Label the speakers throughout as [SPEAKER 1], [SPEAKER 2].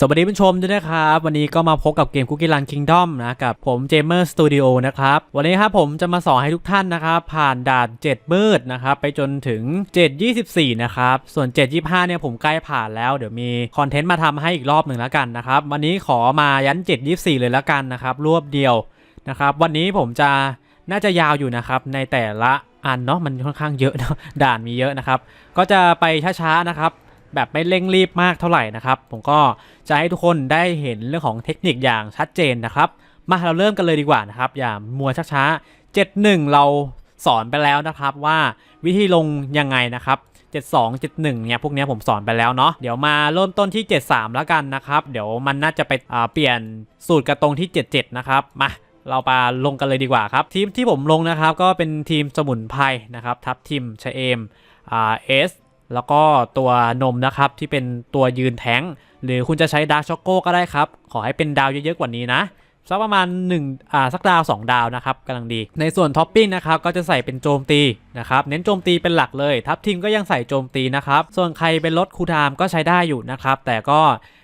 [SPEAKER 1] สวัสดีผู้ชมด้วยนะครับ วันนี้ก็มาพบกับเกม Cookie Run Kingdom นะกับผม Jamer Studio นะครับ วันนี้ครับผมจะมาสอนให้ทุกท่านนะครับ ผ่านด่าน7มืดนะครับ ไปจนถึง 7.24 นะครับ ส่วน 7.25 เนี่ยผมใกล้ผ่านแล้วเดี๋ยวมีคอนเทนต์มาทำให้อีกรอบหนึ่งแล้วกันนะครับ วันนี้ขอมายัน 7.24 เลยแล้วกันนะครับ รวบเดียวนะครับ วันนี้ผมจะน่าจะยาวอยู่นะครับในแต่ละอันเนาะมันค่อนข้างเยอะเนาะด่านมีเยอะนะครับ ก็จะไปช้าๆนะครับ แบบไม่เร่งรีบมากเท่าไหร่นะครับ ผมก็จะให้ทุกคนได้เห็นเรื่องของเทคนิคอย่างชัดเจนนะครับ มาเราเริ่มกันเลยดีกว่านะครับ อย่ามัวช้าๆ71 เราสอนไปแล้วนะครับว่าวิธีลงยังไงนะครับ72 71เนี่ยพวกนี้ผมสอนไปแล้วเนาะเดี๋ยวมาเริ่มต้นที่ 73 แล้วกันนะครับ เดี๋ยวมันน่าจะไปเปลี่ยนสูตรกระตรงที่ 77 นะครับมาเราไปลงกันเลยดีกว่าครับ ทีมที่ผมลงนะครับก็เป็นทีมสมุนไพรนะครับ ทัพทีมชเอมเอส แล้วก็ตัวนมนะครับที่เป็นตัวยืนแท้ง หรือคุณจะใช้ดาร์กช็อกโกก็ได้ครับ ขอให้เป็นดาวเยอะๆกว่านี้นะสักประมาณ1อ่าสักดาว 2 ดาวนะครับกำลังดี ในส่วนท็อปปิ้งนะครับก็จะใส่เป็นโจมตีนะครับเน้นโจมตีเป็นหลักเลย ทัพทีมก็ยังใส่โจมตีนะครับ ส่วนใครเป็นลดคูลไทม์ก็ใช้ได้อยู่นะครับ แต่ก็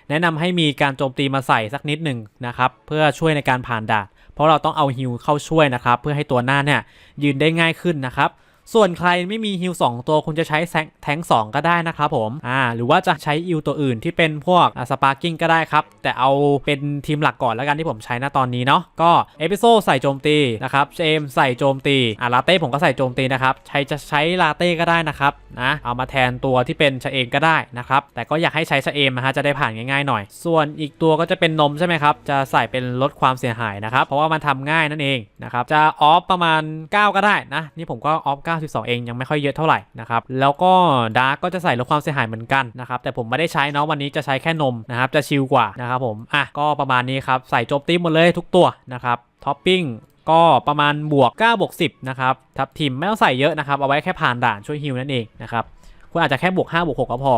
[SPEAKER 1] แนะนำให้มีการโจมตีมาใส่สักนิดหนึ่งนะครับเพื่อช่วยในการผ่านด่านเพราะเราต้องเอาฮิลเข้าช่วยนะครับเพื่อให้ตัวหน้าเนี่ยยืนได้ง่ายขึ้นนะครับ ส่วนใครไม่มีฮิล2ตัวคุณจะใช้แทง2ก็ได้นะครับผมอ่าหรือว่าจะใช้อิลตัวอื่นที่เป็นพวกสปาร์กิ้งก็ได้ครับ แต่เอาเป็นทีมหลักก่อนแล้วกันที่ผมใช้ณตอนนี้เนาะก็เอพิโซใส่โจมตีนะครับเจมใส่โจมตีอ่าลาเต้ผมก็ใส่โจมตีนะครับใช้จะใช้ลาเต้ก็ได้นะครับนะเอามาแทนตัวที่เป็นชะเอมก็ได้นะครับแต่ก็อยากให้ใช้ชะเอมนะฮะจะได้ผ่านง่ายๆหน่อย ส่วนอีกตัวก็จะเป็นนมใช่ไหมครับจะใส่เป็นลดความเสียหายนะครับเพราะว่ามันทำง่ายนั่นเองนะครับจะออฟประมาณ 9 ก็ได้นะนี่ผมก็ออฟ92 เองยังไม่ค่อยเยอะเท่าไหร่นะครับแล้วก็ดาร์กก็จะใส่ลดความเสียหายเหมือนกันนะครับแต่ผมไม่ได้ใช้เนาะวันนี้จะใช้แค่นมนะครับจะชิลกว่านะครับผมอะก็ประมาณนี้ครับใส่โจมตีหมดเลยทุกตัวนะครับท็อปปิ้งก็ประมาณบวก9บวก10นะครับทับทิมไม่ต้องใส่เยอะนะครับเอาไว้แค่ผ่านด่านช่วยฮิลนั่นเองนะครับคุณอาจจะแค่บวก5บวก6ก็พอ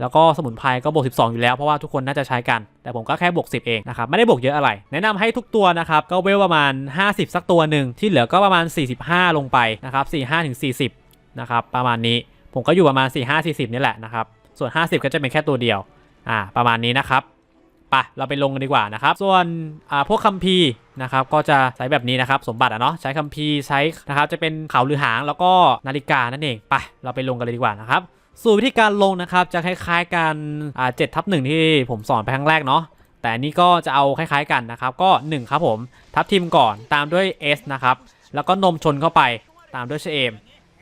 [SPEAKER 1] แล้วก็สมุนไพรก็บวก 12 อยู่แล้ว เพราะว่าทุกคนน่าจะใช้กัน แต่ผมก็แค่บวก 10 เองนะครับ ไม่ได้บวกเยอะอะไร แนะนำให้ทุกตัวนะครับ ก็เวลประมาณ 50 สักตัวหนึ่ง ที่เหลือก็ประมาณ 45 ลงไปนะครับ 45ถึง40 นะครับ ประมาณนี้ ผมก็อยู่ประมาณ 45 40 นี่แหละนะครับ ส่วน 50 ก็จะเป็นแค่ตัวเดียว อ่า ประมาณนี้นะครับไปเราไปลงกันดีกว่านะครับ ส่วนอาพวกคัมภีร์นะครับก็จะใช้แบบนี้นะครับ สมบัติอะเนาะใช้คัมภีร์ใช้นะครับจะเป็นเขาหรือหางแล้วก็นาฬิกานั่นเองไปเราไปลงกันเลยดีกว่านะครับ สูตรวิธีการลงนะครับจะคล้ายๆกันอ่าเจ็ดทับหนึ่งที่ผมสอนไปครั้งแรกเนาะแต่อันนี้ก็จะเอาคล้ายๆกันนะครับ ก็ 1 ครับผมทับทีมก่อนตามด้วย S นะครับ แล้วก็นมชนเข้าไปตามด้วยเชเอม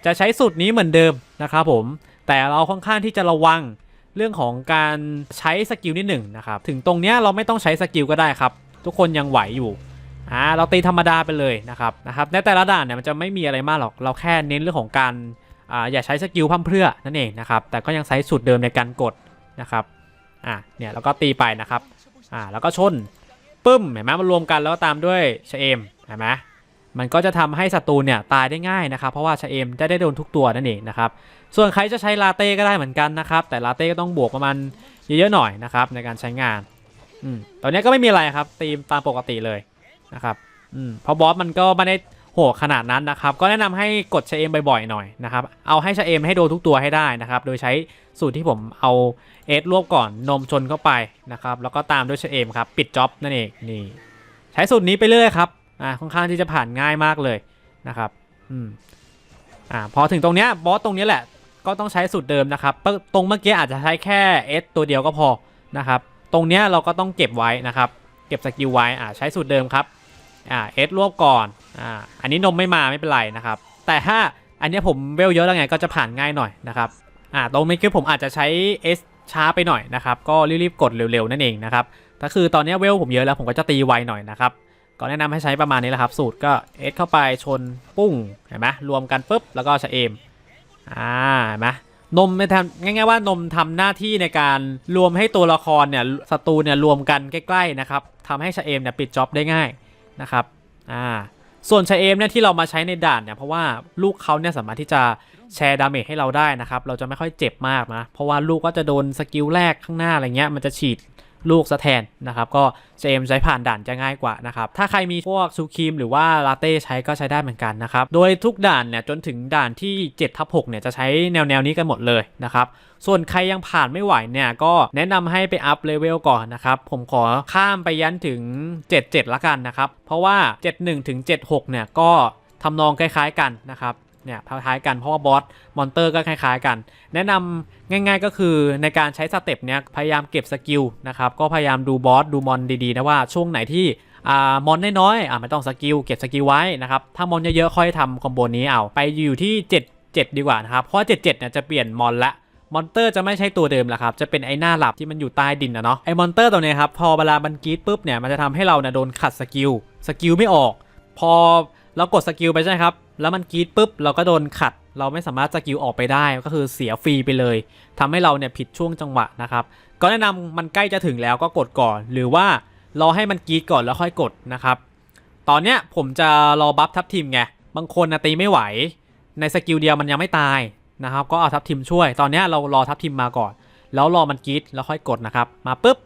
[SPEAKER 1] จะใช้สูตรนี้เหมือนเดิมนะครับผมแต่เราค่อนข้างที่จะระวังเรื่องของการใช้สกิลนิดหนึ่งนะครับถึงตรงเนี้ยเราไม่ต้องใช้สกิลก็ได้ครับ ทุกคนยังไหวอยู่อ่าเราตีธรรมดาไปเลยนะครับนะครับในแต่ละด่านเนี่ยมันจะไม่มีอะไรมากหรอกเราแค่เน้นเรื่องของการ ออย่าใช้สกิลพั่มเพื่อนั่นเองนะครับ แต่ก็ยังใช้สูตรเดิมในการกดนะครับอ่าเนี่ยแล้วก็ตีไปนะครับอ่าแล้วก็ชนปึ้มเห็นไหมมันรวมกันแล้วก็ตามด้วยชะเอมเห็นไหมมันก็จะทำให้ศัตรูเนี่ยตายได้ง่ายนะครับ เพราะว่าชะเอมจะได้โดนทุกตัวนั่นเองนะครับ ส่วนใครจะใช้ลาเต้ก็ได้เหมือนกันนะครับ แต่ลาเต้ก็ต้องบวกประมาณเยอะๆหน่อยนะครับในการใช้งานอืมตอนนี้ก็ไม่มีอะไรครับตีมตามปกติเลยนะครับอืมเพราะบอสมันก็ไม่ได้ โหขนาดนั้นนะครับ ก็แนะนำให้กดชะเอมบ่อยๆหน่อยนะครับ เอาให้ชะเอมให้โดนทุกตัวให้ได้นะครับ โดยใช้สูตรที่ผมเอาเอสรวบก่อนนมชนเข้าไปนะครับ แล้วก็ตามด้วยชะเอมครับ ปิดจ็อบนั่นเองนี่ ใช้สูตรนี้ไปเรื่อยครับอ่าค่อนข้างที่จะผ่านง่ายมากเลยนะครับอืมอ่าพอถึงตรงเนี้ยบอสตรงนี้แหละก็ต้องใช้สูตรเดิมนะครับ ตรงเมื่อกี้อาจจะใช้แค่ S ตัวเดียวก็พอนะครับ ตรงเนี้ยเราก็ต้องเก็บไว้นะครับ เก็บสกิลไว้อ่าใช้สูตรเดิมครับ อ่า S รวบก่อนอ่าอันนี้นมไม่มาไม่เป็นไรนะครับ แต่ถ้าอันนี้ผมเวลเยอะแล้วไงก็จะผ่านง่ายหน่อยนะครับอ่าตรงเมื่อกี้ผมอาจจะใช้ S ช้าไปหน่อยนะครับก็รีบๆกดเร็วๆนั่นเองนะครับถ้าคือตอนนี้เวลผมเยอะแล้วผมก็จะตีไวหน่อยนะครับก็แนะนำให้ใช้ประมาณนี้แหละครับ สูตรก็ S เข้าไปชนปุ้งเห็นไหมรวมกันปุ๊บแล้วก็ชะเอมอ่าเห็นไหมนมไม่ทำง่ายๆว่านมทำหน้าที่ในการรวมให้ตัวละครเนี่ยศัตรูเนี่ยรวมกันใกล้ๆนะครับทำให้ชาเอมเนี่ยปิดจ็อบได้ง่าย นะครับอ่าส่วนชาเอมเนี่ยที่เรามาใช้ในด่านเนี่ยเพราะว่าลูกเขาเนี่ยสามารถที่จะแชร์ดาเมจให้เราได้นะครับ เราจะไม่ค่อยเจ็บมากนะ เพราะว่าลูกก็จะโดนสกิลแรกข้างหน้าอะไรเงี้ยมันจะฉีด ลูกซะแทนนะครับก็เจมใช้ผ่านด่านจะง่ายกว่านะครับถ้าใครมีพวกซูครีมหรือว่าลาเต้ใช้ก็ใช้ได้เหมือนกันนะครับโดยทุกด่านเนี่ยจนถึงด่านที่7ทับ6เนี่ยจะใช้แนวแนวนี้กันหมดเลยนะครับส่วนใครยังผ่านไม่ไหวเนี่ยก็แนะนำให้ไปอัพเลเวลก่อนนะครับผมขอข้ามไปยันถึง 77ละกันนะครับเพราะว่า 71ถึง76เนี่ยก็ทำนองคล้ายๆกันนะครับ เนี่ยคล้ายๆกันเพราะว่าบอสมอนเตอร์ก็คล้ายๆกัน แนะนำง่าย ๆ ก็คือในการใช้สเต็ปเนี้ยพยายามเก็บสกิลนะครับก็พยายามดูบอสดูมอนดีๆนะว่าช่วงไหนที่อ่ามอนน้อยๆอ่าไม่ต้องสกิลเก็บสกิลไว้นะครับถ้ามอนเยอะๆค่อยทำคอมโบนี้เอาไปอยู่ที่ 7 7 ดีกว่านะครับเพราะ77เนี่ยจะเปลี่ยนมอนละมอนเตอร์จะไม่ใช่ตัวเดิมแล้วครับ จะเป็นไอ้หน้าหลับที่มันอยู่ใต้ดินนะเนาะ ไอ้มอนเตอร์ตัวเนี้ยครับ พอเวลามันกีดปุ๊บเนี่ย มันจะทำให้เราเนี่ยโดนขัดสกิล สกิลไม่ออก พอเรากดสกิลไปใช่ครับ แล้วมันกรีดปุ๊บเราก็โดนขัด เราไม่สามารถสกิลออกไปได้ก็คือเสียฟรีไปเลยทำให้เราเนี่ยผิดช่วงจังหวะนะครับก็แนะนำมันใกล้จะถึงแล้วก็กดก่อน หรือว่ารอให้มันกรีดก่อนแล้วค่อยกดนะครับตอนเนี้ยผมจะรอบัฟทับทีมไงบางคนนะตีไม่ไหว ในสกิลเดียวมันยังไม่ตายนะครับก็เอาทับทีมช่วย ตอนเนี้ยเรารอทับทีมมาก่อน แล้วรอมันกรีดแล้วค่อยกดนะครับมาปุ๊บ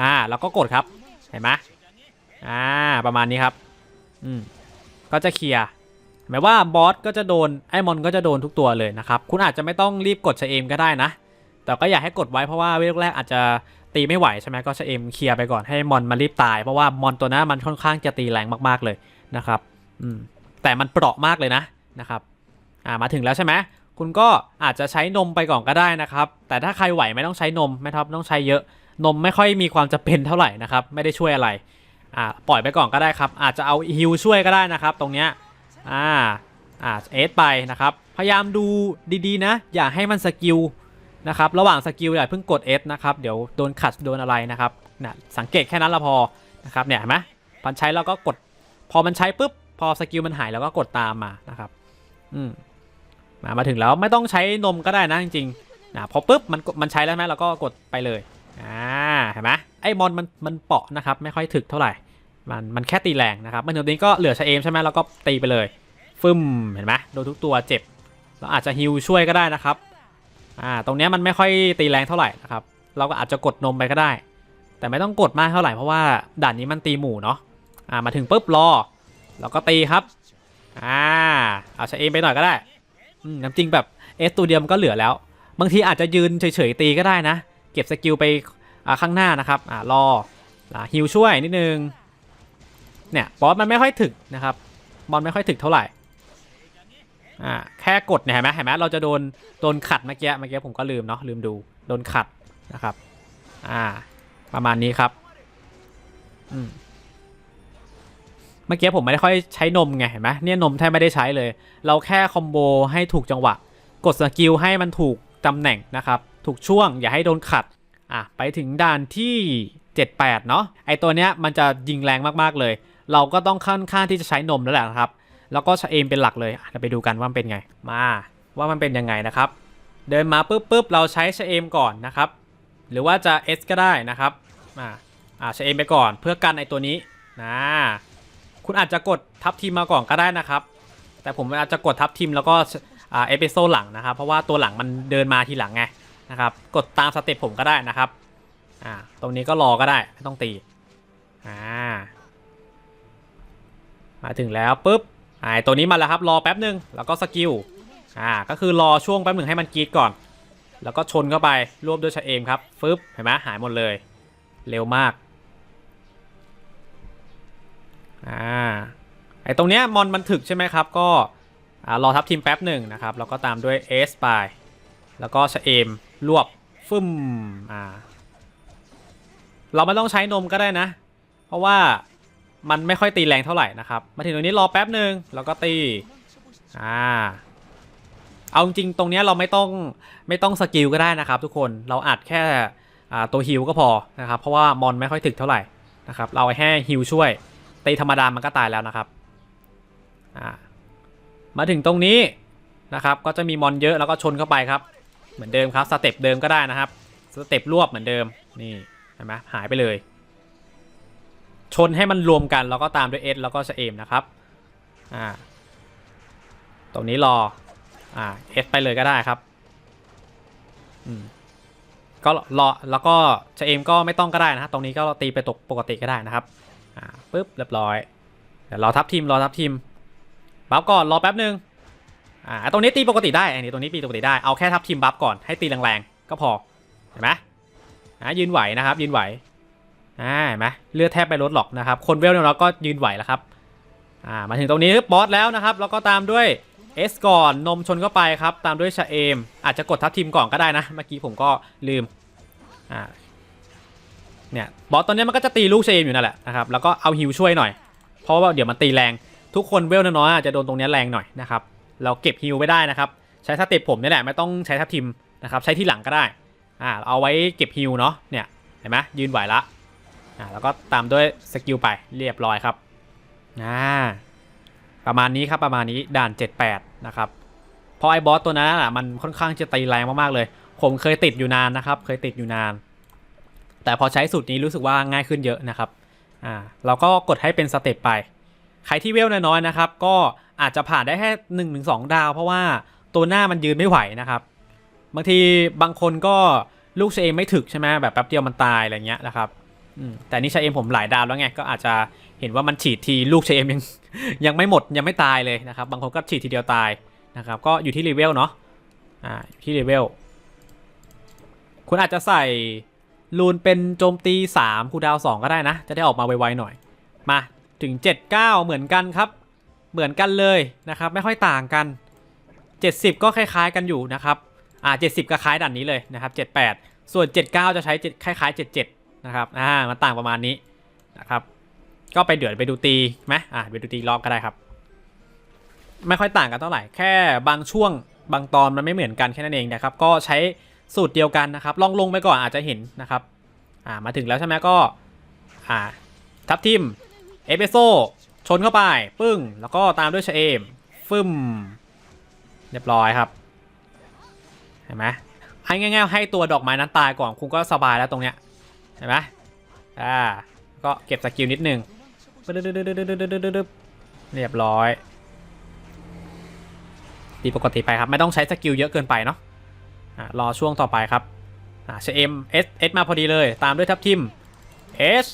[SPEAKER 1] อ่าเราก็กดครับเห็นไหมอ่าประมาณนี้ครับอืมก็จะเคลียร์ หมายว่าบอสก็จะโดนไอมอนก็จะโดนทุกตัวเลยนะครับ คุณอาจจะไม่ต้องรีบกดชเอมก็ได้นะ แต่ก็อยากให้กดไว้เพราะว่าเวลแรกอาจจะตีไม่ไหวใช่ไหมก็ชเอมเคลียร์ไปก่อนให้มอนมารีบตาย เพราะว่ามอนตัวนั้นมันค่อนข้างจะตีแรงมากๆเลยนะครับอืมแต่มันเปราะมากเลยนะนะครับอ่ามาถึงแล้วใช่ไหมคุณก็อาจจะใช้นมไปก่อนก็ได้นะครับ แต่ถ้าใครไหวไม่ต้องใช้นมไม่ครับต้องใช้เยอะ นมไม่ค่อยมีความจะเป็นเท่าไหร่นะครับ ไม่ได้ช่วยอะไรอ่าปล่อยไปก่อนก็ได้ครับ อาจจะเอาฮิวช่วยก็ได้นะครับ ตรงเนี้ย อ่าอ่าเอสไปนะครับ พยายามดูดีๆนะ อย่าให้มันสกิลนะครับ ระหว่างสกิลอย่าเพิ่งกด S นะครับ เดี๋ยวโดนขัดโดนอะไรนะครับนะสังเกตแค่นั้นละพอนะครับเนี่ยเห็นไหมพันใช้แล้วก็กด พอมันใช้ปุ๊บ พอสกิลมันหายแล้วก็กดตามมานะครับ อืมมามาถึงแล้วไม่ต้องใช้นมก็ได้นะจริงๆนะพอปุ๊บมันมันใช้แล้วไหมเราก็กดไปเลยอ่าเห็นไหมไอ้มอนมันมันเปาะนะครับ ไม่ค่อยถึกเท่าไหร่ มันมันแค่ตีแรงนะครับมันถึงนี้ก็เหลือชะเอมใช่ไหมเราก็ตีไปเลยฟึ่มเห็นไหมโดนทุกตัวเจ็บเราอาจจะฮิวช่วยก็ได้นะครับอ่าตรงนี้มันไม่ค่อยตีแรงเท่าไหร่นะครับเราก็อาจจะกดนมไปก็ได้ แต่ไม่ต้องกดมากเท่าไหร่เพราะว่าด่านนี้มันตีหมู่เนาะอ่ามาถึงปุ๊บรอแล้วก็ตีครับอ่าเอาชะเอมไปหน่อยก็ได้อืมน้ำจริงแบบเอสตัวเดียมก็เหลือแล้ว บางทีอาจจะยืนเฉยๆตีก็ได้นะ เก็บสกิลไปข้างหน้านะครับอ่ารอฮิวช่วยนิดนึง เนี่ยบอสมันไม่ค่อยถึกนะครับบอลไม่ค่อยถึกเท่าไหร่อ่าแค่กดเนี่ยเห็นไหมเห็นไหมเราจะโดนโดนขัดเมื่อกี้เมื่อกี้ผมก็ลืมเนาะลืมดูโดนขัดนะครับอ่าประมาณนี้ครับอืมเมื่อกี้ผมไม่ได้ค่อยใช้นมไงเห็นไหมเนี่ยนมแทบไม่ได้ใช้เลย เราแค่คอมโบให้ถูกจังหวะ กดสกิลให้มันถูกตำแหน่งนะครับ ถูกช่วงอย่าให้โดนขัดอะไปถึงด่านที่ 78 เนาะไอตัวเนี้ยมันจะยิงแรงมากๆเลย เราก็ต้องค่อนข้างที่จะใช้นมแล้วแหละครับ แล้วก็ชะเอมเป็นหลักเลยเราไปดูกันว่ามันเป็นไง มาว่ามันเป็นยังไงนะครับ เดินมาปุ๊บปุ๊บเราใช้ชะเอมก่อนนะครับ หรือว่าจะ S ก็ได้นะครับอ่าอ่าชะเอมไปก่อน เพื่อกันไอตัวนี้นะคุณอาจจะกดทับทีมมาก่อนก็ได้นะครับ แต่ผมอาจจะกดทับทีมแล้วก็อ่าเอพิโซดหลังนะครับ เพราะว่าตัวหลังมันเดินมาทีหลังไงนะครับ กดตามสเต็ปผมก็ได้นะครับอ่าตรงนี้ก็รอก็ได้ไม่ต้องตีอ่า มาถึงแล้วปุ๊บไอตัวนี้มาแล้วครับรอแป๊บหนึ่งแล้วก็สกิลอ่าก็คือรอช่วงแป๊บหนึ่งให้มันกรีดก่อน แล้วก็ชนเข้าไปรวบด้วยชะเอมครับฟึบเห็นไหมหายหมดเลย เร็วมากอ่าไอตรงเนี้ยมอนมันถึกใช่ไหมครับ ก็อ่ารอทับทีมแป๊บหนึ่งนะครับ แล้วก็ตามด้วยเอสไปแล้วก็ชะเอมรวบฟึ่มอ่าเราไม่ต้องใช้นมก็ได้นะ เพราะว่า มันไม่ค่อยตีแรงเท่าไหร่นะครับ มาถึงตรงนี้รอแป๊บหนึ่งแล้วก็ตีอ่าเอาจริงตรงนี้เราไม่ต้องไม่ต้องสกิลก็ได้นะครับ ทุกคนเราอัดแค่ตัวฮิลก็พอนะครับ เพราะว่ามอนไม่ค่อยถึกเท่าไหร่นะครับ เราแค่ฮิลช่วยตีธรรมดามันก็ตายแล้วนะครับอ่ามาถึงตรงนี้นะครับก็จะมีมอนเยอะแล้วก็ชนเข้าไปครับ เหมือนเดิมครับสเต็ปเดิมก็ได้นะครับสเต็ปรวบเหมือนเดิมนี่เห็นไหมหายไปเลย ชนให้มันรวมกันแล้วก็ตามด้วย S แล้วก็เอมนะครับอ่าตรงนี้รออ่า S ไปเลยก็ได้ครับอืมก็รอแล้วก็ชเอมก็ไม่ต้องก็ได้นะฮะตรงนี้ก็ตีไปตกปกติก็ได้นะครับอ่าปุ๊บเรียบร้อยเดี๋ยวรอทับทีมรอทับทีมบัฟก่อนรอแป๊บนึงอ่าตรงนี้ตีปกติได้อันนี้ตรงนี้ตีปกติได้เอาแค่ทับทีมบัฟก่อนให้ตีแรงๆก็พอเห็นไหมอ่ายืนไหวนะครับยืนไหว อ่าเห็นไหมเลือดแทบไม่ลดหรอกนะครับ คนเวลเนี่ยเราก็ยืนไหวแล้วครับ อ่า มาถึงตรงนี้บอสแล้วนะครับ แล้วก็ตามด้วยเอสก่อนนมชนเข้าไปครับ ตามด้วยชะเอม อาจจะกดทับทีมก่อนก็ได้นะ เมื่อกี้ผมก็ลืม อ่า เนี่ยบอสตอนนี้มันก็จะตีลูกชาเชมอยู่นั่นแหละนะครับ แล้วก็เอาฮิวช่วยหน่อย เพราะว่าเดี๋ยวมันตีแรง ทุกคนเวลน้อยๆอาจจะโดนตรงนี้แรงหน่อยนะครับ เราเก็บฮิวไม่ได้นะครับ ใช้สเต็ปผมนี่แหละไม่ต้องใช้ทับทิมนะครับ ใช้ที่หลังก็ได้ อ่า เอาไว้เก็บฮิวเนาะ เนี่ย เห็นไหมยืนไหวละ อ่าแล้วก็ตามด้วยสกิลไปเรียบร้อยครับอ่าประมาณนี้ครับประมาณนี้ด่าน 78 นะครับเพราะไอ้บอสตัวนั้นอะมันค่อนข้างจะตีแรงมากๆเลย ผมเคยติดอยู่นานนะครับ เคยติดอยู่นาน แต่พอใช้สูตรนี้รู้สึกว่าง่ายขึ้นเยอะนะครับอ่าเราก็กดให้เป็นสเต็ปไป ใครที่เวลน้อยๆนะครับ ก็อาจจะผ่านได้แค่1นถึงสดาว เพราะว่าตัวหน้ามันยืนไม่ไหวนะครับ บางทีบางคนก็ลูกเชเอมไม่ถึกใช่ไหมแบบแป๊บเดียวมันตายอะไรเงี้ยนะครับ แต่นี่เชเอมผมหลายดาวแล้วไง ก็อาจจะเห็นว่ามันฉีดทีลูกเชเอมยังยังไม่หมดยังไม่ตายเลยนะครับ บางคนก็ฉีดทีเดียวตายนะครับ ก็อยู่ที่เลเวลเนาะอ่าอยู่ที่เลเวลคุณอาจจะใส่รูนเป็นโจมตี3คูดาว 2 ก็ได้นะ จะได้ออกมาไวๆหน่อย มาถึง 79 เหมือนกันครับ เหมือนกันเลยนะครับ ไม่ค่อยต่างกัน 70 ก็คล้าย ๆ กันอยู่นะครับอ่า70ก็คล้ายด่านนี้เลยนะครับ78 ส่วน 79 จะใช้คล้ายๆ 77 นะครับอ่ามันต่างประมาณนี้นะครับ ก็ไปเดือดไปดูตีไหมอ่าไปดูตีรอบก็ได้ครับ ไม่ค่อยต่างกันเท่าไหร่แค่บางช่วงบางตอนมันไม่เหมือนกันแค่นั้นเองนะครับ ก็ใช้สูตรเดียวกันนะครับ ลองลงไปก่อนอาจจะเห็นนะครับอ่ามาถึงแล้วใช่ไหมก็อ่าทับทิมเอเปโซชนเข้าไป ปึ้ง แล้วก็ตามด้วยเชเอม ฟึ่ม เรียบร้อยครับ เห็นไหมให้ง่ายๆให้ตัวดอกไม้นั้นตายก่อน คุณก็สบายแล้วตรงเนี้ย ห็นไหมอ่าก็เก็บสกิลนิดนึงเรียบร้อยตีปกติไปครับ ไม่ต้องใช้สกิลเยอะเกินไปเนาะอ่ารอช่วงต่อไปครับอ่าเชเมเอสเอสมาพอดีเลย ตามด้วยทับทิมเอส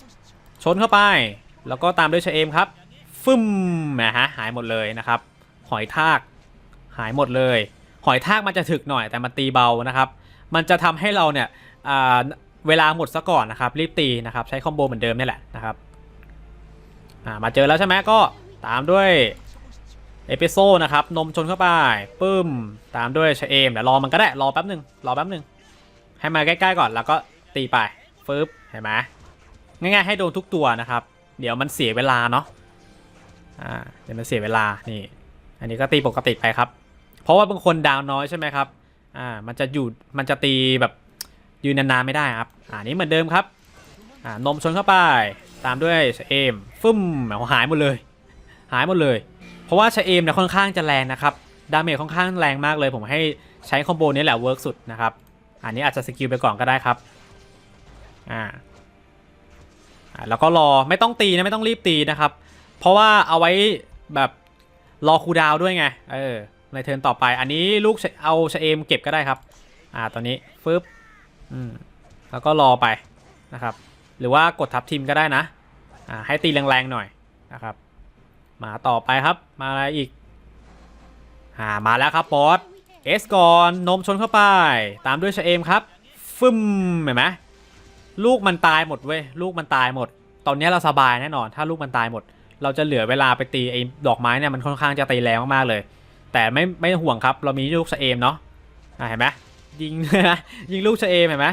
[SPEAKER 1] ชนเข้าไป แล้วก็ตามด้วยเชเมครับ ฟึ่มนะฮะหายหมดเลยนะครับ หอยทากหายหมดเลย หอยทากมันจะถึกหน่อยแต่มันตีเบานะครับ มันจะทำให้เราเนี่ยอ่า เวลาหมดซะก่อนนะครับ รีบตีนะครับ ใช้คอมโบเหมือนเดิมนี่แหละนะครับมาเจอแล้วใช่ไหมก็ตามด้วยเอพิโซนะครับ นมชนเข้าไปปึ้ม ตามด้วยชเอมเดี๋ยวรอมันก็ได้ รอแป๊บหนึ่งรอแป๊บหนึ่งให้มาใกล้ๆก่อนแล้วก็ตีไปฟึบเห็นไหมง่ายๆให้โดนทุกตัวนะครับ เดี๋ยวมันเสียเวลาเนาะอ่าเดี๋ยวมันเสียเวลานี่ อันนี้ก็ตีปกติไปครับ เพราะว่าบางคนดาวน้อยใช่ไหมครับอ่ามันจะอยู่มันจะตีแบบ ยืนนานๆไม่ได้ครับอ่านี้เหมือนเดิมครับอ่านมชนเข้าไปตามด้วยชเอมฟึ่มหายหมดเลย หายหมดเลย เพราะว่าชเอมเนี่ยค่อนข้างจะแรงนะครับดาเมจค่อนข้างแรงมากเลย ผมให้ใช้คอมโบนี้แหละเวิร์กสุดนะครับอันนี้อาจจะสกิลไปก่อนก็ได้ครับอ่าอ่าแล้วก็รอไม่ต้องตีนะไม่ต้องรีบตีนะครับ เพราะว่าเอาไว้แบบรอคูดาวด้วยไงเออในเทิร์นต่อไปอันนี้ลูกเอาชเอมเก็บก็ได้ครับอ่าตอนนี้ฟึบ อืมแล้วก็รอไปนะครับ หรือว่ากดทับทีมก็ได้นะอ่าให้ตีแรงๆหน่อยนะครับ มาต่อไปครับมาอะไรอีกอ่ามาแล้วครับบอสเอสก่อนนมชนเข้าไป ตามด้วยชเอมครับ ฟึ่มเห็นไหมลูกมันตายหมดเว้ยลูกมันตายหมด ตอนนี้เราสบายแน่นอน ถ้าลูกมันตายหมด เราจะเหลือเวลาไปตีไอ้ดอกไม้เนี่ยมันค่อนข้างจะตีแรงมากๆเลย แต่ไม่ไม่ห่วงครับ เรามีลูกชเอมเนาะเห็นไหม ยิงนะยิงลูกชเอมเห็นไหม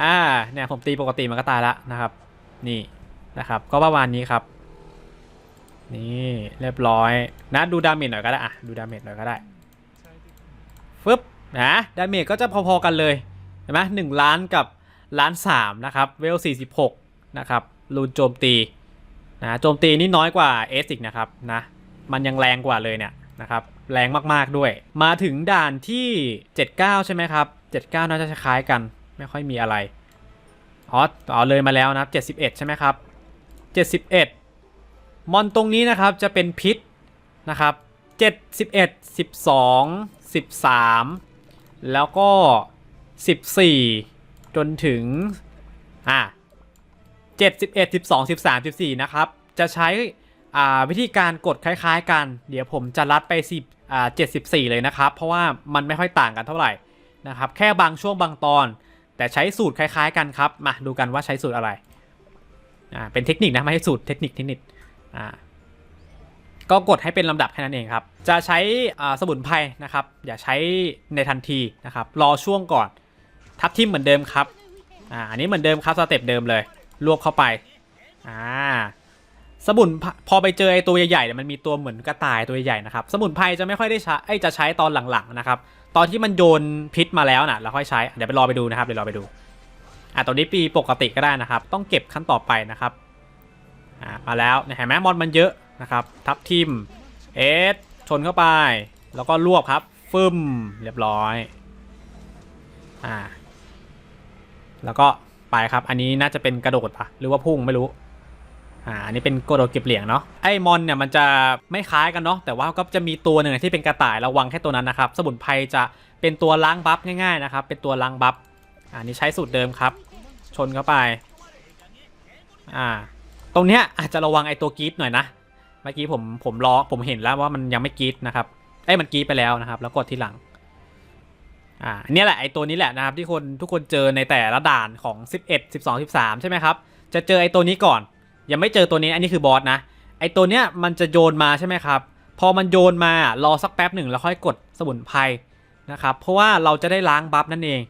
[SPEAKER 1] อ่าเนี่ยผมตีปกติมันก็ตายละนะครับ นี่นะครับ ก็ประมาณนี้ครับ นี่เรียบร้อยนะดูดาเมจหน่อยก็ได้อะดูดาเมจหน่อยก็ได้ฟึบนะดาเมจก็จะพอๆกันเลยเห็นไหมหนึ่งล้านกับล้านสามนะครับเวลสี่สิบหกนะครับรูนโจมตีนะโจมตีนี่น้อยกว่าเอสอีกนะครับนะมันยังแรงกว่าเลยเนี่ยนะครับ แรงมากๆด้วย มาถึงด่านที่ 79 ใช่ไหมครับ 79 น่าจะคล้ายกัน ไม่ค่อยมีอะไรอ๋ออ๋อเลยมาแล้วนะ71 ใช่ไหมครับ 71 มอนตรงนี้นะครับจะเป็นพิษนะครับ 71 12 13 แล้วก็ 14 จนถึงอ่าเจ็ดสิบเอ็ดสิบสองสิบสามสิบสี่นะครับ จะใช้ วิธีการกดคล้ายๆ กัน เดี๋ยวผมจะลัดไปสิบอ่าเจ็ดสิบสี่เลยนะครับ เพราะว่ามันไม่ค่อยต่างกันเท่าไหร่นะครับ แค่บางช่วงบางตอน แต่ใช้สูตรคล้ายๆ กันครับ มาดูกันว่าใช้สูตรอะไร อ่า เป็นเทคนิคนะไม่ใช่สูตรเทคนิคเทคนิค อ่า ก็กดให้เป็นลำดับแค่นั้นเองครับ จะใช้อ่าสมุนไพรนะครับ อย่าใช้ในทันทีนะครับ รอช่วงก่อน ทับทิมเหมือนเดิมครับ อ่า อันนี้เหมือนเดิมครับสเต็ปเดิมเลย รวบเข้าไป อ่า สมุนพอไปเจอไอ้ตัวใหญ่ๆเนี่ยมันมีตัวเหมือนกระต่ายตัวใหญ่นะครับสมุนไพรจะไม่ค่อยได้ใช้ไอจะใช้ตอนหลังๆนะครับตอนที่มันโยนพิษมาแล้วนะเราค่อยใช้เดี๋ยวไปรอไปดูนะครับเดี๋ยวรอไปดูอ่าตัวนี้ปีปกติก็ได้นะครับ ต้องเก็บขั้นต่อไปนะครับอ่ามาแล้วเห็นไหมมอนมันเยอะนะครับทับทิมเอสชนเข้าไป แล้วก็รวบครับฟึมเรียบร้อยอ่าแล้วก็ไปครับ อันนี้น่าจะเป็นกระโดดปะหรือว่าพุ่งไม่รู้ อ่าอันนี้เป็นกโดเก็บเหรียญเนาะไอ้มอนเนี่ยมันจะไม่คล้ายกันเนาะแต่ว่าก็จะมีตัวหนึ่งที่เป็นกระต่ายระวังแค่ตัวนั้นนะครับ สมุนไพรจะเป็นตัวล้างบัฟง่ายๆนะครับ เป็นตัวล้างบัฟอ่านี่ใช้สูตรเดิมครับ ชนเข้าไปอ่าตรงเนี้ยอาจจะระวังไอ้ตัวกรีดหน่อยนะเมื่อกี้ผมผมล้อผมเห็นแล้วว่ามันยังไม่กรีดนะครับไอ้มันกรีดไปแล้วนะครับ แล้วกดทีหลังอ่าเนี่ยแหละไอตัวนี้แหละนะครับที่คนทุกคนเจอในแต่ละด่านของ 11 12 13 ใช่ไหมครับจะเจอไอตัวนี้ก่อน ยังไม่เจอตัวนี้อันนี้คือบอสนะไอ้ตัวเนี้ยมันจะโยนมาใช่ไหมครับ พอมันโยนมารอสักแป๊บหนึ่งแล้วค่อยกดสมุนไพรนะครับเพราะว่าเราจะได้ล้างบัฟนั่นเอง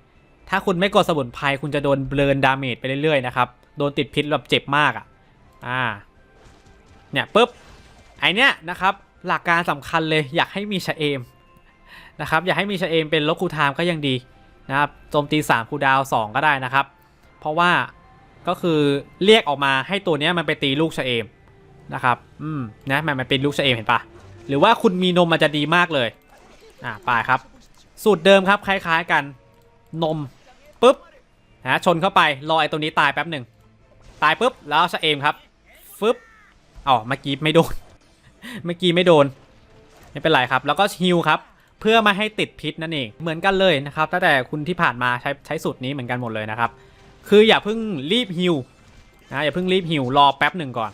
[SPEAKER 1] ถ้าคุณไม่กดสมุนไพรคุณจะโดนเบลนดาเมจไปเรื่อยๆนะครับโดนติดพิษแบบเจ็บมากอะอ่าเนี่ยปุ๊บไอเนี้ยนะครับหลักการสำคัญเลยอยากให้มีชะเอมนะครับอยากให้มีชะเอมเป็นลบคูลไทม์ก็ยังดีนะครับโจมตี3คูดาว2ก็ได้นะครับ เพราะว่า ก็คือเรียกออกมาให้ตัวนี้มันไปตีลูกชะเอมนะครับ อืมนะมันมันเป็นลูกชะเอมเห็นปะหรือว่าคุณมีนมมันจะดีมากเลย อ่าไปครับ สูตรเดิมครับคล้าย ๆกันนมปุ๊บนะชนเข้าไปรอไอตัวนี้ตายแป๊บหนึ่งตายปุ๊บแล้วชะเอมครับฟึบอ๋อเมื่อกี้ไม่โดน เมื่อกี้ไม่โดนไม่เป็นไรครับ แล้วก็ฮิลครับ เพื่อไม่ให้ติดพิษนั่นเองเหมือนกันเลยนะครับตั้งแต่คุณที่ผ่านมาใช้ใช้สูตรนี้เหมือนกันหมดเลยนะครับ คืออย่าเพิ่งรีบฮิลนะอย่าเพิ่งรีบฮิลรอแป๊บหนึ่งก่อน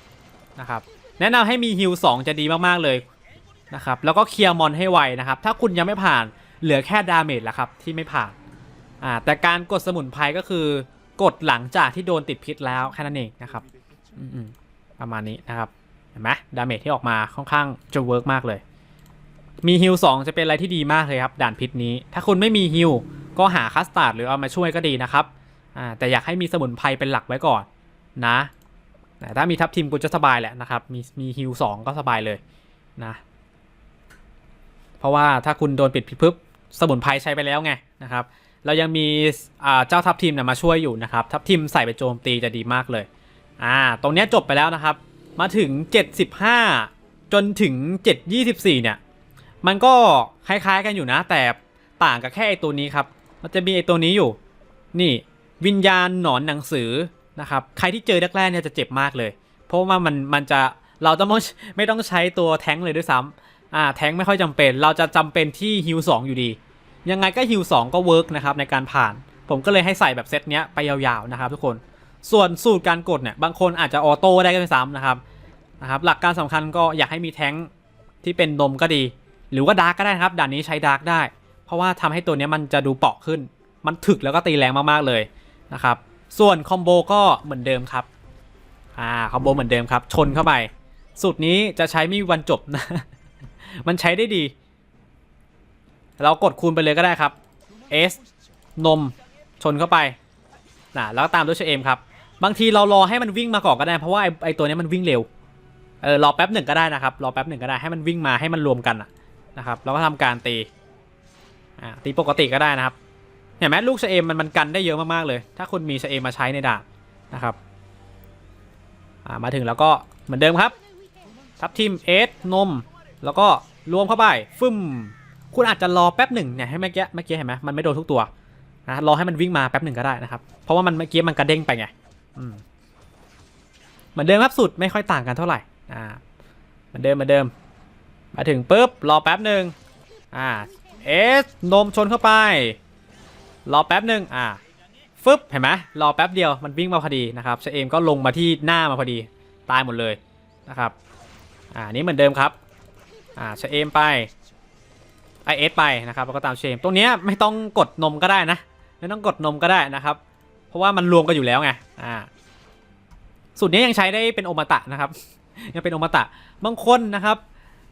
[SPEAKER 1] นะครับแนะนำให้มีฮิล2จะดีมากๆเลยนะครับแล้วก็เคลียร์มอนให้ไวนะครับถ้าคุณยังไม่ผ่านเหลือแค่ดาเมจแล้วครับที่ไม่ผ่านอ่าแต่การกดสมุนไพรก็คือกดหลังจากที่โดนติดพิษแล้วแค่นั้นเองนะครับอืมประมาณนี้นะครับเห็นไหมดาเมจที่ออกมาค่อนข้างจะเวิร์กมากเลย มีฮิล2จะเป็นอะไรที่ดีมากเลยครับด่านพิษนี้ ถ้าคุณไม่มีฮิลก็หาคัสตาร์ดหรือเอามาช่วยก็ดีนะครับ อ่าแต่อยากให้มีสมุนไพรเป็นหลักไว้ก่อนนะถ้ามีทัพทีมกูจะสบายแหละนะครับ มีมีฮิล2ก็สบายเลยนะเพราะว่าถ้าคุณโดนปิดพิษปุ๊บสมุนไพรใช้ไปแล้วไงนะครับ เรายังมีเจ้าทัพทีมเนี่ยมาช่วยอยู่นะครับ ทัพทีมใส่ไปโจมตีจะดีมากเลยอ่าตรงนี้จบไปแล้วนะครับ มาถึง 75 จนถึง 724 เนี่ย มันก็คล้ายๆกันอยู่นะ แต่ต่างกับแค่ไอตัวนี้ครับ มันจะมีไอตัวนี้อยู่ นี่ วิญญาณหนอนหนังสือนะครับใครที่เจอแรกๆเนี่ยจะเจ็บมากเลย เพราะว่ามันมันจะเราต้องไม่ต้องใช้ตัวแท้งเลยด้วยซ้ำอ่าแท้งไม่ค่อยจำเป็น เราจะจำเป็นที่ฮิว2องอยู่ดี ยังไงก็ฮิว2ก็เวิร์กนะครับในการผ่าน ผมก็เลยให้ใส่แบบเซตเนี้ยไปยาวๆนะครับทุกคนส่วนสูตรการกดเนี่ยบางคนอาจจะออโต้ได้ก็ไม่ซ้ำนะครับนะครับ หลักการสำคัญก็อยากให้มีแท้งที่เป็นนมก็ดี หรือว่าดาร์กก็ได้นะครับด่านนี้ใช้ดาร์กได้ เพราะว่าทำให้ตัวเนี้ยมันจะดูเปาะขึ้น มันถึกแล้วก็ตีแรงมากๆเลย นะครับ ส่วนคอมโบก็เหมือนเดิมครับ อ่า คอมโบเหมือนเดิมครับ ชนเข้าไป สูตรนี้จะใช้ไม่มีวันจบนะ มันใช้ได้ดี เรากดคูณไปเลยก็ได้ครับ S นม ชนเข้าไปนะแล้วตามด้วยเชเอมครับ บางทีเรารอให้มันวิ่งมาก่อนก็ได้ เพราะว่าไอไอตัวนี้มันวิ่งเร็ว เออ รอแป๊บหนึ่งก็ได้นะครับ รอแป๊บหนึ่งก็ได้ ให้มันวิ่งมาให้มันรวมกันนะครับแล้วก็ทำการตี อ่า ตีปกติก็ได้นะครับ เห็นไหมลูกเชเอมมันมันกันได้เยอะมากๆเลย ถ้าคุณมีเชเอมมาใช้ในดานนะครับอ่ามาถึงแล้วก็เหมือนเดิมครับ ทับทิมเอสนม แล้วก็รวมเข้าไปฟึ่มคุณอาจจะรอแป๊บหนึ่งเนี่ยให้เมื่อกี้เมื่อกี้เห็นไหมมันไม่โดนทุกตัวนะรอให้มันวิ่งมาแป๊บหนึ่งก็ได้นะครับ เพราะว่ามันเมื่อกี้มันกระเด้งไปไงอืมเหมือนเดิมครับสุดไม่ค่อยต่างกันเท่าไหร่อ่าเหมือนเดิมเหมือนเดิม มาถึงปุ๊บรอแป๊บหนึ่งอ่าเอสนมชนเข้าไป รอแป๊บหนึ่งอ่าฟึบเห็นไหมรอแป๊บเดียวมันวิ่งมาพอดีนะครับเชเอมก็ลงมาที่หน้ามาพอดีตายหมดเลยนะครับอ่านี้เหมือนเดิมครับอ่าเชเอมไปไอเอสไปนะครับแล้วก็ตามเชเอมตรงนี้ไม่ต้องกดนมก็ได้นะ ไม่ต้องกดนมก็ได้นะครับ เพราะว่ามันรวมกันอยู่แล้วไงอ่าสูตรนี้ยังใช้ได้เป็นโอมาตะนะครับยังเป็นโอมาตะบางคนนะครับ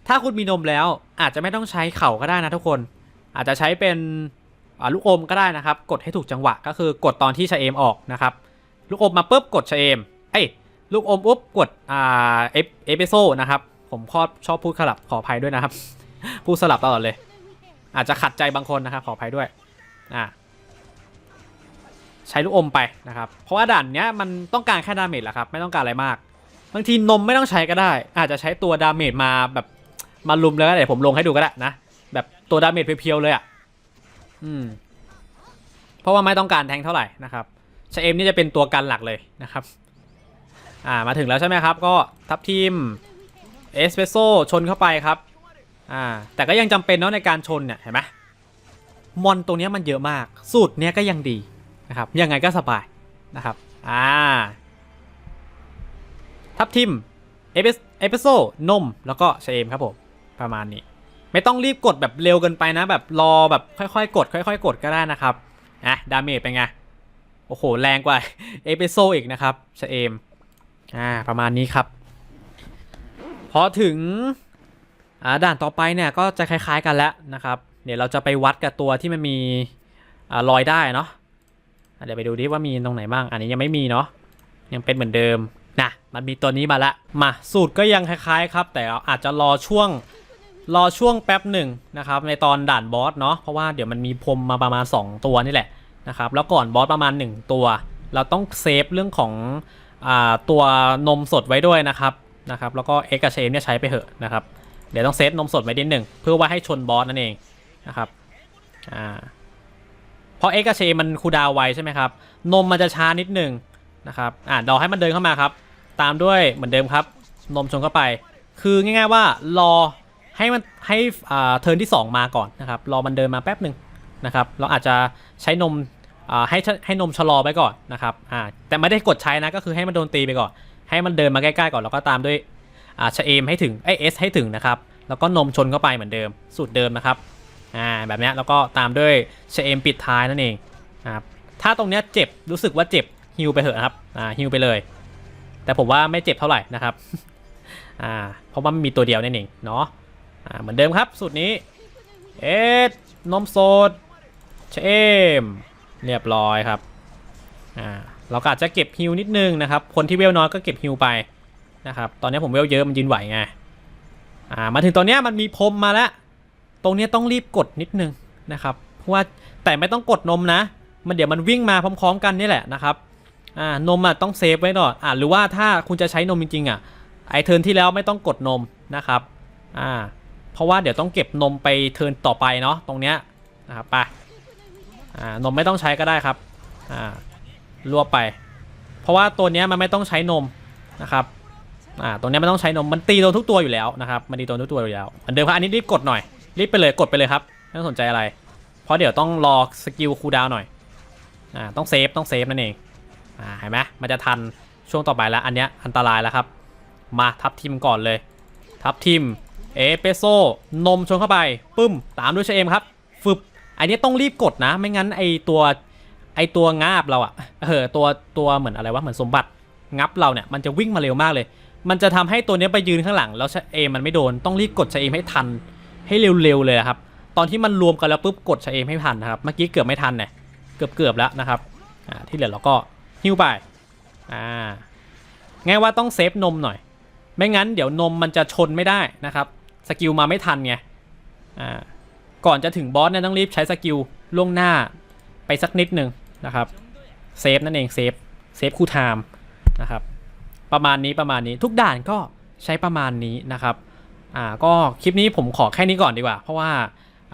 [SPEAKER 1] ถ้าคุณมีนมแล้วอาจจะไม่ต้องใช้เข่าก็ได้นะทุกคน อาจจะใช้เป็น ลูกอมก็ได้นะครับ กดให้ถูกจังหวะก็คือกดตอนที่ชะเอมออกนะครับ ลูกอมมาปุ๊บกดชะเอมเอ้ยลูกอมปุ๊บกดอ่าเอฟเอสเปโซ่นะครับ ผมชอบชอบพูดสลับขออภัยด้วยนะครับ พูดสลับตลอดเลย อาจจะขัดใจบางคนนะครับ ขออภัยด้วยอ่าใช้ลูกอมไปนะครับ เพราะว่าด่านเนี้ยมันต้องการแค่ดาเมจแหละครับไม่ต้องการอะไรมาก บางทีนมไม่ต้องใช้ก็ได้ อาจจะใช้ตัวดาเมจมาแบบมาลุมแล้วก็เดี๋ยวผมลงให้ดูก็ได้นะแบบตัวดาเมจเพียวๆเลยอะ อืมเพราะว่าไม่ต้องการแทงเท่าไหร่นะครับชเอมนี่จะเป็นตัวกันหลักเลยนะครับ อ่ามาถึงแล้วใช่ไหมครับ ก็ทับทีมเอสเปรสโซชนเข้าไปครับ อ่า แต่ก็ยังจำเป็นเนาะในการชนเนี่ยเห็นไหมมอนตัวเนี้ยมันเยอะมาก สูตรเนี้ยก็ยังดีนะครับ ยังไงก็สบายนะครับ อ่า ทับทิม เอสเอสเปรสโซนม แล้วก็ชเอมครับผม ประมาณนี้ ไม่ต้องรีบกดแบบเร็วเกินไปนะ แบบรอแบบค่อยๆ กด ค่อย ๆ กดก็ได้นะครับอะดาเมจเป็นไงโอ้โห แรงกว่าเอเปโซอีกนะครับชาเอมอ่าประมาณนี้ครับพอถึงอ่าด่านต่อไปเนี่ยก็จะคล้ายๆกันแล้วนะครับ เดี๋ยวเราจะไปวัดกับตัวที่มันมีอ่าลอยได้เนาะะเดี๋ยวไปดูดิว่ามีตรงไหนบ้าง อันนี้ยังไม่มีเนาะยังเป็นเหมือนเดิมนะมันมีตัวนี้มาละมาสูตรก็ยังคล้ายๆครับ แต่อาจจะรอช่วง รอช่วงแป๊บหนึ่งนะครับในตอนด่านบอสเนาะเพราะว่าเดี๋ยวมันมีพรมมาประมาณ 2 ตัวนี่แหละนะครับแล้วก่อนบอสประมาณ 1 ตัว เราต้องเซฟเรื่องของอตัวนมสดไว้ด้วยนะครับนะครับแล้วก็เอ็กเชมเนี่ยใช้ไปเถอะนะครับเดี๋ยวต้องเซฟนมสดไว้นิดหนึ่งเพื่อว่าให้ชนบอสนั่นเองนะครับอ่าเพราะเอ็กเชมันคูดาวไวใช่ไหมครับนมมันจะช้านิดหนึ่งนะครับอ่าเดาให้มันเดินเข้ามาครับ ตามด้วยเหมือนเดิมครับ นมชนเข้าไป คือง่ายๆว่ารอ ให้มันให้อ่าเทิร์นที่ 2 มาก่อนนะครับรอมันเดินมาแป๊บหนึ่งนะครับเราอาจจะใช้นมอ่าให้ให้นมชะลอไปก่อนนะครับอ่าแต่ไม่ได้กดใช้นะก็คือให้มันโดนตีไปก่อน ให้มันเดินมาใกล้ๆก่อนแล้วก็ตามด้วยอ่าชะเอมให้ถึงไอเอสให้ถึงนะครับแล้วก็นมชนเข้าไปเหมือนเดิมสูตรเดิมนะครับอ่าแบบนี้แล้วก็ตามด้วยชะเอมปิดท้ายนั่นเองครับถ้าตรงเนี้ยเจ็บรู้สึกว่าเจ็บฮิวไปเถอะครับอ่าฮิวไปเลย แต่ผมว่าไม่เจ็บเท่าไหร่นะครับอ่าเพราะว่ามันมีตัวเดียวนั่นเองเนาะ อ่าเหมือนเดิมครับสูตรนี้ เอสนมสดเอมเรียบร้อยครับอ่าเราก็อาจจะเก็บฮิวนิดนึงนะครับ คนที่เวลน้อยก็เก็บฮิวไปนะครับ ตอนนี้ผมเวลเยอะมันยืนไหวไงอ่ามาถึงตอนนี้มันมีพรมมาแล้ว ตรงนี้ต้องรีบกดนิดนึงนะครับ เพราะว่าแต่ไม่ต้องกดนมนะ มันเดี๋ยวมันวิ่งมาพร้อม ๆ กันนี่แหละนะครับอ่านมอะต้องเซฟไว้ก่อนอ่าหรือว่าถ้าคุณจะใช้นมจริงๆอะไอเทิร์นที่แล้วไม่ต้องกดนมนะครับอ่า เพราะว่าเดี๋ยวต้องเก็บนมไปเทินต่อไปเนาะตรงเนี้ยนะครับไปอ่านมไม่ต้องใช้ก็ได้ครับอ่ารวบไป เพราะว่าตัวเนี้ยมันไม่ต้องใช้นมนะครับอ่าตรงเนี้ยไม่ต้องใช้นมมันตีโดนทุกตัวอยู่แล้วนะครับมันตีโดนทุกตัวอยู่แล้วอันเดิมครับอันนี้รีบกดหน่อยรีบไปเลยกดไปเลยครับไม่ต้องสนใจอะไร เพราะเดี๋ยวต้องรอสกิลคูลดาวหน่อยอ่าต้องเซฟต้องเซฟนั่นเองอ่าเห็นไหมมันจะทันช่วงต่อไปแล้วอันเนี้ยอันตรายแล้วครับ มาทับทิมก่อนเลย ทับทิม เอเปโซนมชนเข้าไปปึ้ม ตามด้วยชเอมครับฟึบอันนี้ต้องรีบกดนะ ไม่งั้นไอตัวไอตัวงาบเราอะเออตัวตัวเหมือนอะไรวะเหมือนสมบัติงับเราเนี่ยมันจะวิ่งมาเร็วมากเลย มันจะทำให้ตัวนี้ไปยืนข้างหลัง แล้วชเอมมันไม่โดนต้องรีบกดชเอมให้ทันให้เร็วๆเลยครับตอนที่มันรวมกันแล้วปุ๊บกดชเอมให้ทันนะครับเมื่อกี้เกือบไม่ทันเนี่ยเกือบเกือบๆแล้วนะครับอ่าที่เหลือเราก็หิ้วไปอ่าง่ายว่าต้องเซฟนมหน่อย ไม่งั้นเดี๋ยวนมมันจะชนไม่ได้นะครับ สกิลมาไม่ทันไงอ่าก่อนจะถึงบอสเนี่ยต้องรีบใช้สกิลล่วงหน้าไปสักนิดหนึ่งนะครับเซฟนั่นเองเซฟเซฟคู่ไทม์นะครับประมาณนี้ประมาณนี้ทุกด่านก็ใช้ประมาณนี้นะครับอ่าก็คลิปนี้ผมขอแค่นี้ก่อนดีกว่า เพราะว่า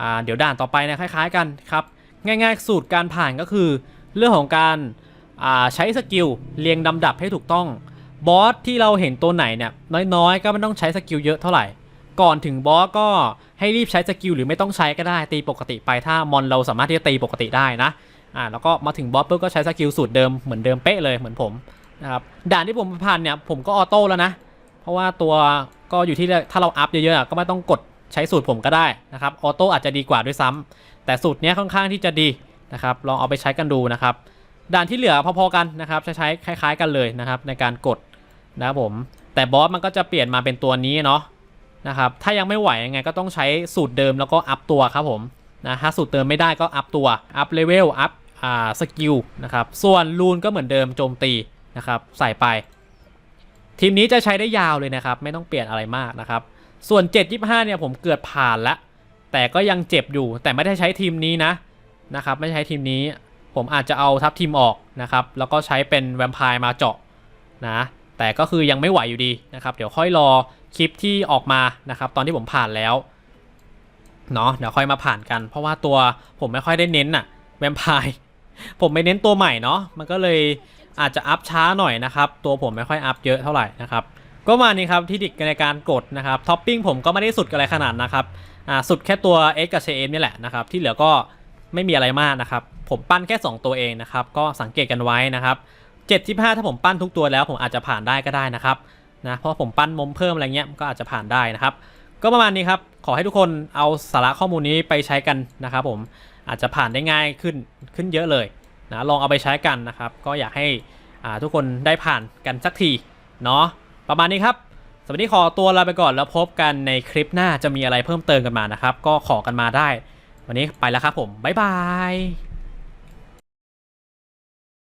[SPEAKER 1] อ่าเดี๋ยวด่านต่อไปเนี่ยคล้าย ๆ กันครับง่าย ๆ สูตรการผ่านก็คือ เรื่องของการอ่าใช้สกิลเรียงลำดับให้ถูกต้องบอสที่เราเห็นตัวไหนเนี่ยน้อยๆ ก็ไม่ต้องใช้สกิลเยอะเท่าไหร่ ก่อนถึงบอสก็ให้รีบใช้สกิลหรือไม่ต้องใช้ก็ได้ตีปกติไปถ้ามอนเราสามารถที่จะตีปกติได้นะอ่าแล้วก็มาถึงบอสปุ๊บก็ใช้สกิลสูตรเดิมเหมือนเดิมเป๊ะเลยเหมือนผมนะครับด่านที่ผมผ่านเนี่ยผมก็ออโต้แล้วนะ เพราะว่าตัวก็อยู่ที่ถ้าเราอัพเยอะๆอะก็ไม่ต้องกดใช้สูตรผมก็ได้นะครับออโต้อาจจะดีกว่าด้วยซ้ำแต่สูตรนี้ค่อนข้างที่จะดีนะครับลองเอาไปใช้กันดูนะครับด่านที่เหลือพอๆกันนะครับใช้ใช้คล้าย ๆ กันเลยนะครับในการกดนะครับผมแต่บอสมันก็จะเปลี่ยนมาเป็นตัวนี้เนาะ นะครับถ้ายังไม่ไหวยังไงก็ต้องใช้สูตรเดิมแล้วก็อัพตัวครับผมนะถ้าสูตรเติมไม่ได้ก็อัพตัวอัพเลเวลอัพอ่าสกิลนะครับส่วนรูนก็เหมือนเดิมโจมตีนะครับใส่ไป ทีมนี้จะใช้ได้ยาวเลยนะครับ ไม่ต้องเปลี่ยนอะไรมากนะครับส่วน 725 เนี่ยผมเกิดผ่านแล้วแต่ก็ยังเจ็บอยู่แต่ไม่ได้ใช้ทีมนี้นะนะครับไม่ใช้ทีมนี้ผมอาจจะเอาทัพทีมออกนะครับแล้วก็ใช้เป็นแวมไพร์มาเจาะนะแต่ก็คือยังไม่ไหวอยู่ดีนะครับเดี๋ยวค่อยรอ คลิปที่ออกมานะครับ ตอนที่ผมผ่านแล้วเนาะเดี๋ยวค่อยมาผ่านกัน เพราะว่าตัวผมไม่ค่อยได้เน้นอะแวมไพร์ผมไม่เน้นตัวใหม่เนาะมันก็เลยอาจจะอัพช้าหน่อยนะครับ ตัวผมไม่ค่อยอัพเยอะเท่าไหร่นะครับก็มานี่ครับที่ดิกในการกดนะครับท็อปปิ้งผมก็ไม่ได้สุดอะไรขนาดนะครับอ่าสุดแค่ตัว X กับ CM นี่แหละนะครับ ที่เหลือก็ไม่มีอะไรมากนะครับ ผมปั้นแค่ 2 ตัวเองนะครับ ก็สังเกตกันไว้นะครับ 75 ถ้าผมปั้นทุกตัวแล้วผมอาจจะผ่านได้ก็ได้นะครับ นะเพราะผมปั้นมมเพิ่มอะไรเงี้ยก็อาจจะผ่านได้นะครับ ก็ประมาณนี้ครับ ขอให้ทุกคนเอาสาระข้อมูลนี้ไปใช้กันนะครับผมอาจจะผ่านได้ง่ายขึ้นขึ้นเยอะเลยนะลองเอาไปใช้กันนะครับ ก็อยากให้ทุกคนได้ผ่านกันสักทีเนาะประมาณนี้ครับสวัสดีขอตัวลาไปก่อนแล้วพบกันในคลิปหน้าจะมีอะไรเพิ่มเติมกันมานะครับ ก็ขอกันมาได้ วันนี้ไปแล้วครับผมบ๊ายบาย